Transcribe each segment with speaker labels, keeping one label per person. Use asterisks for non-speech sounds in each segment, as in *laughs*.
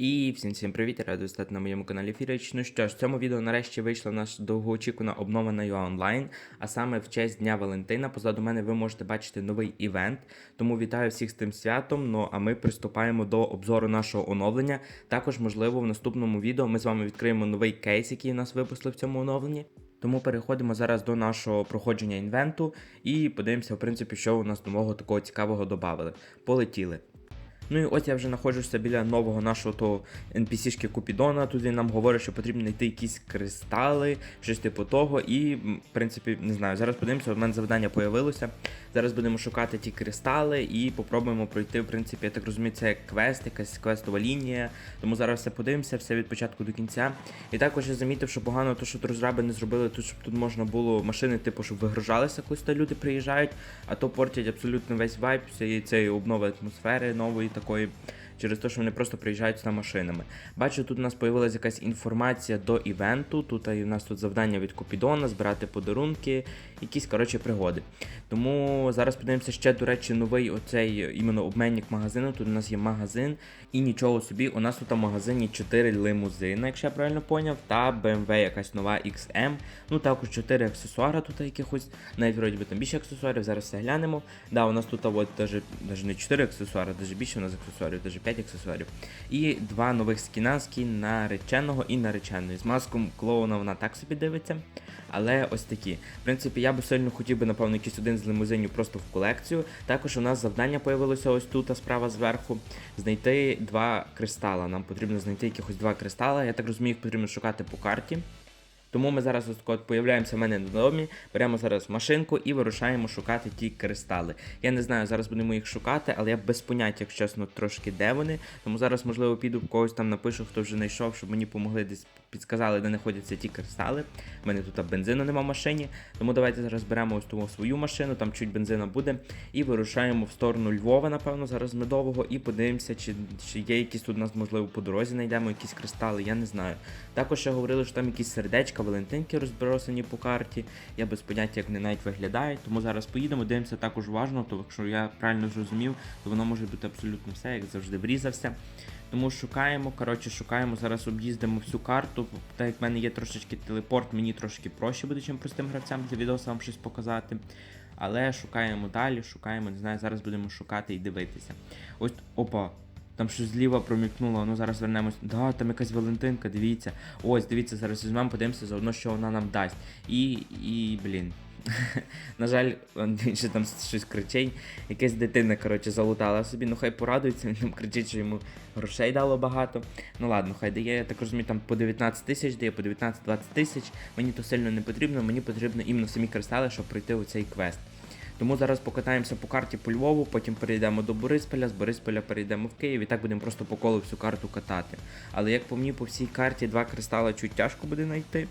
Speaker 1: І всім всім привіт, радий стати на моєму каналі Фірич. Ну що ж, в цьому відео нарешті вийшла наша довгоочікувана обнова на UA Online, а саме в честь Дня Валентина. Позаду мене ви можете бачити новий івент. Тому вітаю всіх з тим святом. Ну а ми приступаємо до обзору нашого оновлення. Також, можливо, в наступному відео ми з вами відкриємо новий кейс, який нас випустили в цьому оновленні. Тому переходимо зараз до нашого проходження інвенту і подивимося, в принципі, що у нас нового такого цікавого додали. Полетіли. Ну і ось я вже знаходжуся біля нового нашого того NPC-шки Купідона. Тут він нам говорить, що потрібно знайти якісь кристали, щось типу того. І, в принципі, не знаю, зараз подивимося, у мене завдання появилося. Зараз будемо шукати ті кристали і попробуємо пройти, в принципі, я так розумію, це як квест, якась квестова лінія. Тому зараз все подивимося, все від початку до кінця. І також я замітив, що погано, то, що тут розраби не зробили тут, щоб тут можна було машини, типу, щоб вигружалися, коли сюди люди приїжджають, а то портять абсолютно весь вайб цієї обнови атмосфери нової कोई Через те, що вони просто приїжджають сюди машинами. Бачу, тут у нас з'явилася якась інформація до івенту. Тут у нас тут завдання від Купідона, збирати подарунки, якісь коротше пригоди. Тому зараз подивимося ще, до речі, новий оцей іменно обменник магазину. Тут у нас є магазин, і нічого собі. У нас тут в магазині 4 лимузини, якщо я правильно поняв, та BMW якась нова XM. Ну також 4 аксесуари тут якихось, навіть вроді би там більше аксесуарів, зараз все глянемо. Да, у нас тут от даже, не 4 аксесуари, даже більше у нас аксесуарів, 5 аксесуарів. І два нових скіна, скін нареченого і нареченої. З маском клоуна вона так собі дивиться. Але ось такі. В принципі, я би сильно хотів би, напевно, якийсь один з лимузинів просто в колекцію. Також у нас завдання появилося ось тут, а справа зверху. Знайти два кристала. Нам потрібно знайти якихось два кристала. Я так розумію, їх потрібно шукати по карті. Тому ми зараз ось от появляємося в мене на домі, беремо зараз машинку і вирушаємо шукати ті кристали. Я не знаю, зараз будемо їх шукати, але я без поняття, якщо чесно, трошки де вони. Тому зараз, можливо, піду в когось там напишу, хто вже знайшов, щоб мені помогли десь підсказали, де знаходяться ті кристали. У мене тут бензину нема в машині. Тому давайте зараз беремо ось ту свою машину, там чуть бензина буде, і вирушаємо в сторону Львова, напевно, зараз медового, і подивимося, чи, чи є якісь тут у нас, можливо, по дорозі знайдемо якісь кристали, я не знаю. Також ще говорили, що там якісь сердечка, валентинки розбросані по карті. Я без поняття, як вони навіть виглядають. Тому зараз поїдемо, дивимося також уважно, то якщо я правильно зрозумів, то воно може бути абсолютно все, як завжди, врізався. Тому шукаємо, коротше, шукаємо, зараз об'їздимо всю карту. Так як в мене є трошечки телепорт, мені трошки проще буде, чим простим гравцям для відео вам щось показати. Але шукаємо далі, шукаємо, не знаю, зараз будемо шукати і дивитися. Ось, опа, там щось зліва промікнуло, ну зараз вернемось. Да, там якась Валентинка, дивіться. Ось, дивіться, зараз візьмемо, подивимося заодно, що вона нам дасть. І, і, блін. *laughs* На жаль, ще там щось кричить. Якась дитина, коротше, залутала собі, ну хай порадується, він там кричить, що йому грошей дало багато. Ну ладно, хай дає, я так розумію, там по 19 тисяч дає, по 19-20 тисяч. Мені то сильно не потрібно, мені потрібно іменно самі кристали, щоб пройти у цей квест. Тому зараз покатаємося по карті по Львову, потім перейдемо до Борисполя, з Борисполя перейдемо в Київ і так будемо просто по колу всю карту катати. Але як по мені, по всій карті два кристали чуть тяжко буде знайти.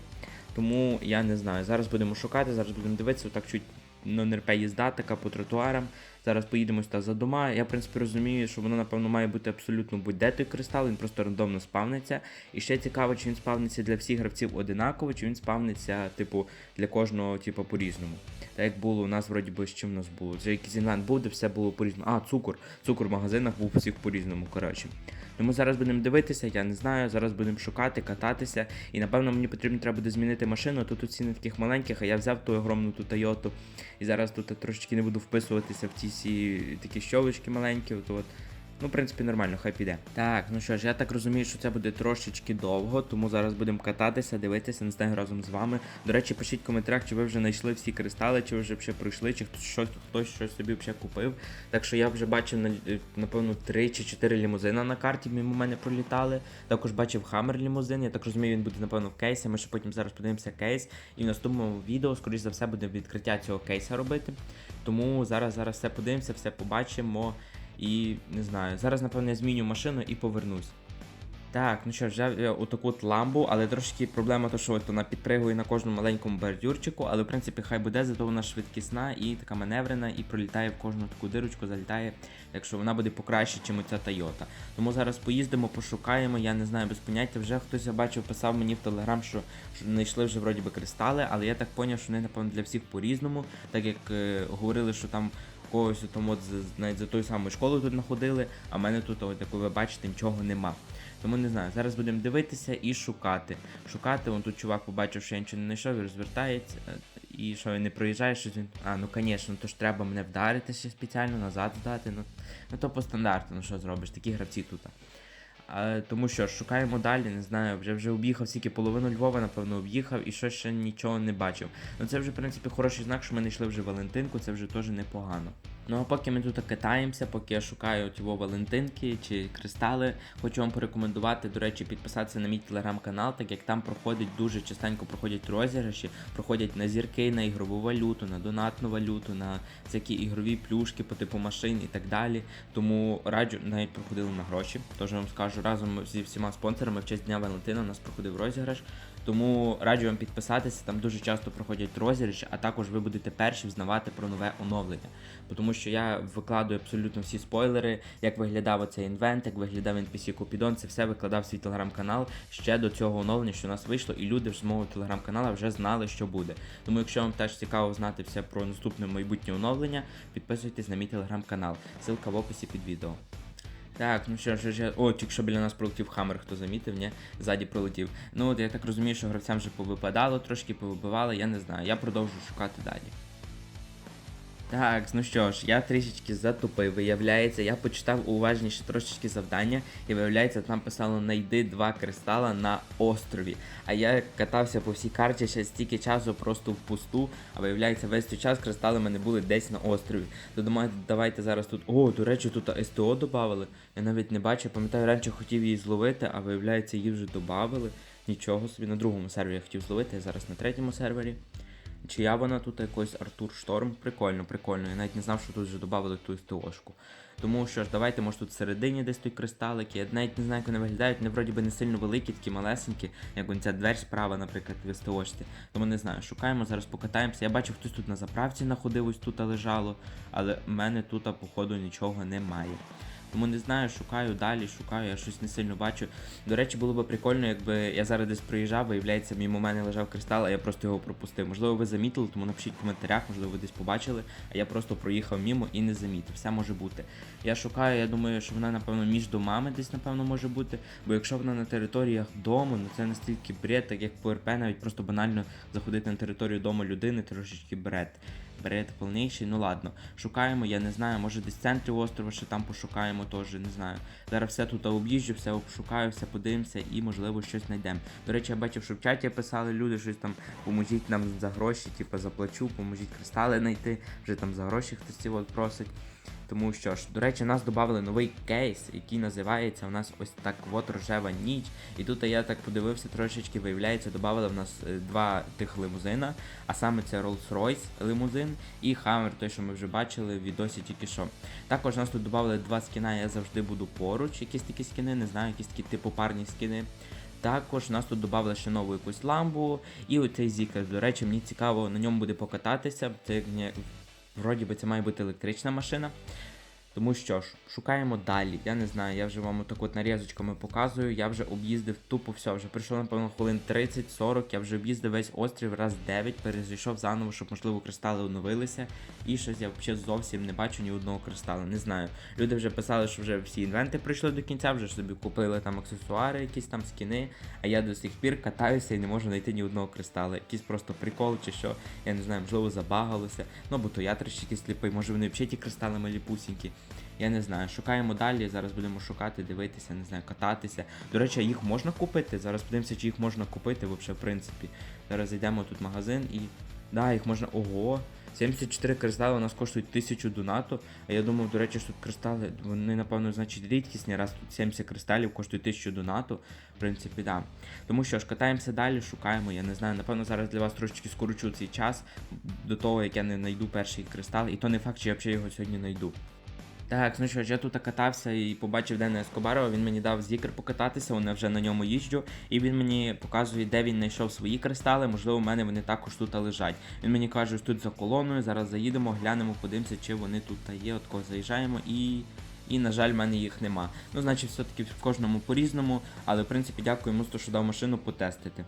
Speaker 1: Тому я не знаю. Зараз будемо шукати, зараз будемо дивитися, так чуть на НРП їзда така по тротуарам. Зараз поїдемо сюди за дома. Я, в принципі, розумію, що воно, напевно, має бути абсолютно будь-де той кристал, він просто рандомно спавниться. І ще цікаво, чи він спавниться для всіх гравців одинаково, чи він спавниться, типу, для кожного, типу, по-різному. Так як було у нас, вроді би, з чим у нас було. Вже якийсь інвент був, де все було по-різному. А, цукор. Цукор в магазинах був всіх по-різному, коротше. Тому зараз будемо дивитися, я не знаю. Зараз будемо шукати, кататися. І напевно мені потрібно треба буде змінити машину. Тут ціни таких маленьких, а я взяв ту огромну ту Тойоту. І зараз тут трошечки не буду вписуватися в ті всі такі щолочки маленькі. От, от. Ну, в принципі, нормально, хай піде. Так, ну що ж, я так розумію, що це буде трошечки довго, тому зараз будемо кататися, дивитися, не знаю разом з вами. До речі, пишіть в коментарях, чи ви вже знайшли всі кристали, чи ви вже ще пройшли, чи хтось щось, хтось щось собі вже купив. Так що я вже бачив напевно 3 чи 4 лімузина на карті, мимо мене пролітали. Також бачив хаммер лімузин. Я так розумію, він буде напевно в кейсі. Ми ще потім зараз подивимося кейс. І в наступному відео, скоріш за все, буде відкриття цього кейса робити. Тому зараз зараз все подивимося, все побачимо. І не знаю, зараз, напевно, я зміню машину і повернусь. Так, ну що, взяв я отаку от ламбу, але трошки проблема, то що вона підпригує на кожному маленькому бордюрчику, але в принципі хай буде, зато вона швидкісна і така маневрена, і пролітає в кожну таку дирочку, залітає, якщо вона буде покраще, ніж ця Тойота. Тому зараз поїздимо, пошукаємо, я не знаю без поняття. Вже хтось я бачив, писав мені в телеграм, що, що знайшли вже вроді би кристали, але я так поняв, що вони, напевно, для всіх по-різному, так як е, говорили, що там когось там от навіть за тою самою школою тут знаходили, а в мене тут, от, як ви бачите, нічого нема. Тому не знаю. Зараз будемо дивитися і шукати. Шукати, вон тут чувак побачив, що я нічого не знайшов і розвертається. е, І що він не проїжджає, щось він. А, ну звісно, то ж треба мене вдарити ще спеціально, назад здати. Ну, ну то по стандарту, ну що зробиш, такі гравці тут. Тому що шукаємо далі, не знаю, вже вже об'їхав стільки половину Львова, напевно, об'їхав і що ще нічого не бачив. Ну це вже, в принципі, хороший знак, що ми знайшли вже Валентинку, це вже теж непогано. Ну а поки ми тут катаємося, поки я шукаю во Валентинки чи кристали, хочу вам порекомендувати, до речі, підписатися на мій телеграм-канал, так як там проходить дуже частенько проходять розіграші, проходять на зірки, на ігрову валюту, на донатну валюту, на всякі ігрові плюшки по типу машин і так далі. Тому раджу навіть проходили на гроші. Тож вам скажу разом зі всіма спонсорами в честь Дня Валентина у нас проходив розіграш. Тому раджу вам підписатися, там дуже часто проходять розіграші, а також ви будете перші взнавати про нове оновлення. Тому що я викладаю абсолютно всі спойлери, як виглядав оцей інвент, як виглядав NPC Купідон, це все викладав свій телеграм-канал ще до цього оновлення, що у нас вийшло, і люди з мого телеграм-каналу вже знали, що буде. Тому, якщо вам теж цікаво знати все про наступне майбутнє оновлення, підписуйтесь на мій телеграм-канал. Ссылка в описі під відео. Так, ну що ж, о, тільки що біля нас пролетів хаммер, хто замітив, ні? Ззаді пролетів. Ну от я так розумію, що гравцям вже повипадало, трошки повибивали, я не знаю. Я продовжу шукати далі. Так, ну що ж, я трішечки затупив. Виявляється, я почитав уважніше трошечки завдання, і виявляється, там писало найди два кристала на острові. А я катався по всій карті ще стільки часу просто впусту, а виявляється, весь цей час кристали в мене були десь на острові. То думаю, давайте зараз тут. О, до речі, тут СТО додавали. Я навіть не бачив, пам'ятаю, раніше хотів її зловити, а виявляється, її вже додавали. Нічого собі на другому сервері я хотів зловити, я зараз на третьому сервері. Чия вона тут якийсь Артур Шторм? Прикольно, прикольно. Я навіть не знав, що тут вже додали ту СТОшку. Тому що ж, давайте, може тут всередині десь той кристалик. Я навіть не знаю, як вони виглядають. Вони вроді би не сильно великі, такі малесенькі, як вон ця двері справа, наприклад, в СТОшці. Тому не знаю, шукаємо, зараз покатаємося. Я бачив, хтось тут на заправці знаходив, ось тут лежало, але в мене тут, походу, нічого немає. Тому не знаю, шукаю далі, шукаю, я щось не сильно бачу. До речі, було б прикольно, якби я зараз десь приїжджав, виявляється, мимо мене лежав кристал, а я просто його пропустив. Можливо, ви замітили, тому напишіть в коментарях, можливо, ви десь побачили, а я просто проїхав мимо і не замітив. Все може бути. Я шукаю, я думаю, що вона, напевно, між домами десь, напевно, може бути. Бо якщо вона на територіях дому, ну це настільки бред, так як по РП, навіть просто банально заходити на територію дому людини, трошечки бред. Бред повніший, ну ладно. Шукаємо, я не знаю, може десь в центрі острова, ще там пошукаємо теж, не знаю. Зараз все тут об'їжджу, все обшукаю, все подивимося і можливо щось знайдемо. До речі, я бачив, що в чаті писали люди щось там, поможіть нам за гроші, типу заплачу, поможіть кристали знайти, вже там за гроші хтось от просить. Тому що ж, до речі, нас додали новий кейс, який називається у нас ось так от рожева ніч. І тут я так подивився трошечки, виявляється, додали в нас е, два тих лимузина, а саме це Rolls-Royce лимузин і Hammer, той, що ми вже бачили в відосі тільки що. Також нас тут додали два скіна, я завжди буду поруч, якісь такі скіни, не знаю, якісь такі типу парні скіни. Також нас тут додали ще нову якусь ламбу і оцей зікер. До речі, мені цікаво на ньому буде покататися. Це як вроді би це має бути електрична машина. Тому що ж, шукаємо далі. Я не знаю, я вже вам отак от нарізочками показую. Я вже об'їздив тупо все. Вже пройшло, напевно, хвилин 30-40. Я вже об'їздив весь острів раз 9, перезайшов заново, щоб, можливо, кристали оновилися. І щось я взагалі зовсім не бачу ні одного кристалу. Не знаю. Люди вже писали, що вже всі інвенти прийшли до кінця, вже собі купили там аксесуари, якісь там скіни. А я до сих пір катаюся і не можу знайти ні одного кристала. Якийсь просто прикол чи що. Я не знаю, можливо, забагалося. Ну, бо то я трішки сліпий, може вони взагалі ті кристали малі пусінькі. Я не знаю, шукаємо далі, зараз будемо шукати, дивитися, не знаю, кататися. До речі, їх можна купити. Зараз подивимося, чи їх можна купити, взагалі, в принципі. Зараз зайдемо тут в магазин і. Да, їх можна. Ого! 74 кристали у нас коштують 1000 донату. А я думав, до речі, що тут кристали, вони, напевно, значить рідкісні, раз тут 70 кристалів коштує 1000 донату. В принципі, да. Тому що ж, катаємося далі, шукаємо. Я не знаю, напевно, зараз для вас трошечки скорочу цей час до того, як я не знайду перший кристал. І то не факт, що я взагалі його сьогодні знайду. Так, ну що ж, я тут катався і побачив Дена Ескобарова, він мені дав зікр покататися, вона вже на ньому їжджу, і він мені показує, де він знайшов свої кристали, можливо, в мене вони також тут лежать. Він мені каже, що тут за колоною, зараз заїдемо, глянемо, подивимося, чи вони тут є, от кого заїжджаємо і. І, на жаль, в мене їх нема. Ну, значить, все-таки в кожному по-різному, але в принципі дякую йому, що дав машину потестити.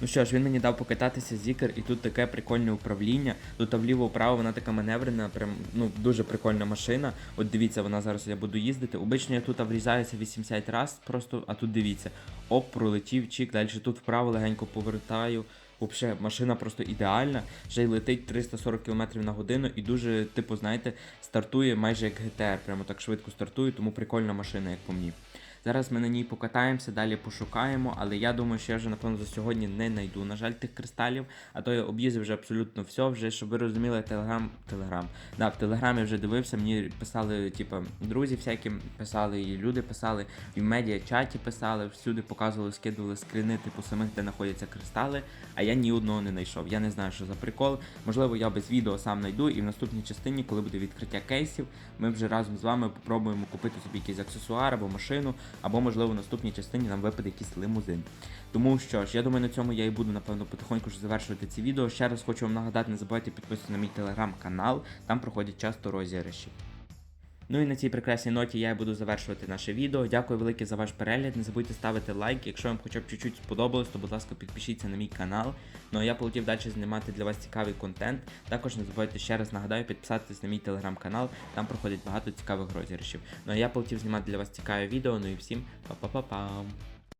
Speaker 1: Ну що ж, він мені дав покататися зікер, і тут таке прикольне управління. Тут вліво-вправо вона така маневрена, прям ну дуже прикольна машина. От дивіться, вона зараз я буду їздити. Обично я тут врізаюся 80 раз, просто, а тут дивіться. Оп, пролетів чик, далі тут вправо легенько повертаю. Взагалі, машина просто ідеальна. Ще й летить 340 км на годину і дуже, типу, знаєте, стартує майже як GTR, прямо так швидко стартує, тому прикольна машина, як по мені. Зараз ми на ній покатаємося, далі пошукаємо, але я думаю, що я вже напевно за сьогодні не знайду, на жаль, тих кристалів, а то я об'їздив вже абсолютно все. Вже щоб ви розуміли, телеграм. Телеграм. Да, в телеграмі вже дивився, мені писали, типу, друзі всякі писали, і люди писали, і в медіа чаті писали, всюди показували, скидували скріни, типу самих, де знаходяться кристали, а я ні одного не знайшов. Я не знаю, що за прикол. Можливо, я без відео сам знайду, і в наступній частині, коли буде відкриття кейсів, ми вже разом з вами попробуємо купити собі якийсь аксесуар або машину, або, можливо, в наступній частині нам випаде якийсь лимузин. Тому що ж, я думаю, на цьому я і буду, напевно, потихоньку ж завершувати ці відео. Ще раз хочу вам нагадати, не забувайте підписуватися на мій телеграм-канал, там проходять часто розіграші. Ну і на цій прекрасній ноті я буду завершувати наше відео. Дякую велике за ваш перегляд. Не забудьте ставити лайк. Якщо вам хоча б чуть-чуть сподобалось, то будь ласка, підпишіться на мій канал. Ну а я полетів далі знімати для вас цікавий контент. Також не забувайте ще раз нагадаю підписатись на мій телеграм-канал, там проходить багато цікавих розіграшів. Ну а я полетів знімати для вас цікаве відео. Ну і всім па-па-па-пам!